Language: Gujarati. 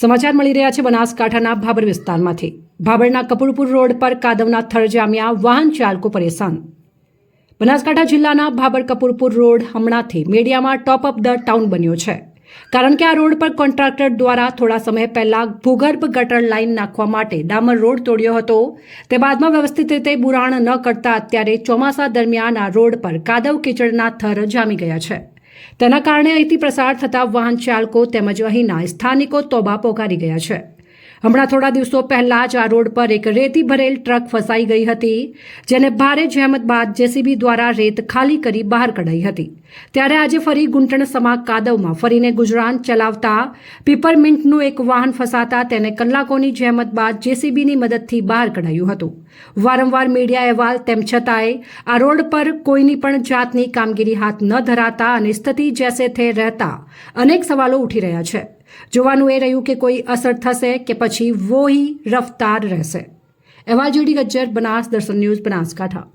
સમાચાર મળી રહ્યા છે બનાસકાંઠાના ભાબર વિસ્તારમાંથી. ભાબરના કપૂરપુર રોડ પર કાદવના થર જામ્યા વાહન ચાલકો પરેશાન. બનાસકાંઠા જિલ્લાના ભાબર કપૂરપુર રોડ હમણાંથી મીડિયામાં ટોપ અપ ધ ટાઉન બન્યો છે. કારણ કે આ રોડ પર કોન્ટ્રાક્ટર દ્વારા થોડા સમય પહેલા ભૂગર્ભ ગટર લાઇન નાખવા માટે ડામર રોડ તોડ્યો હતો. તે બાદમાં વ્યવસ્થિત રીતે બુરાણ ન કરતા અત્યારે ચોમાસા દરમિયાન આ રોડ પર કાદવ કીચડના થર જામી ગયા છે. તેના કારણે અહીંથી પ્રસાર થતા વાહન ચાલકો તેમજ અહીંના સ્થાનિકો તોબા પોકારી ગયા છે. હમણાં થોડા દિવસો પહેલા જ આ રોડ પર એક રેતી ભરેલ ટ્રક ફસાઈ ગઈ હતી, જેને ભારે જહેમત બાદ જેસીબી દ્વારા રેત ખાલી કરી બહાર કઢાઈ હતી. ત્યારે આજે ફરી ગુંટણ સમા કાદવમાં ફરીને ગુજરાન ચલાવતા પીપરમિન્ટનું એક વાહન ફસાતા તેને કલાકોની જહેમત બાદ જેસીબીની મદદથી બહાર કઢાયું હતું. વારંવાર મીડિયા અહેવાલ તેમ છતાંય આ રોડ પર કોઈની પણ જાતની કામગીરી હાથ ન ધરાતા અને સ્થિતિ જેસે થે રહેતા અનેક સવાલો ઉઠી રહ્યા છે. જોવાનું એ રહ્યું કે કોઈ અસર થશે કે પછી વોહી રફતાર રહેશે. અહેવાલ જીડી ગજ્જર બનાસ દર્શન ન્યૂઝ બનાસકાંઠા.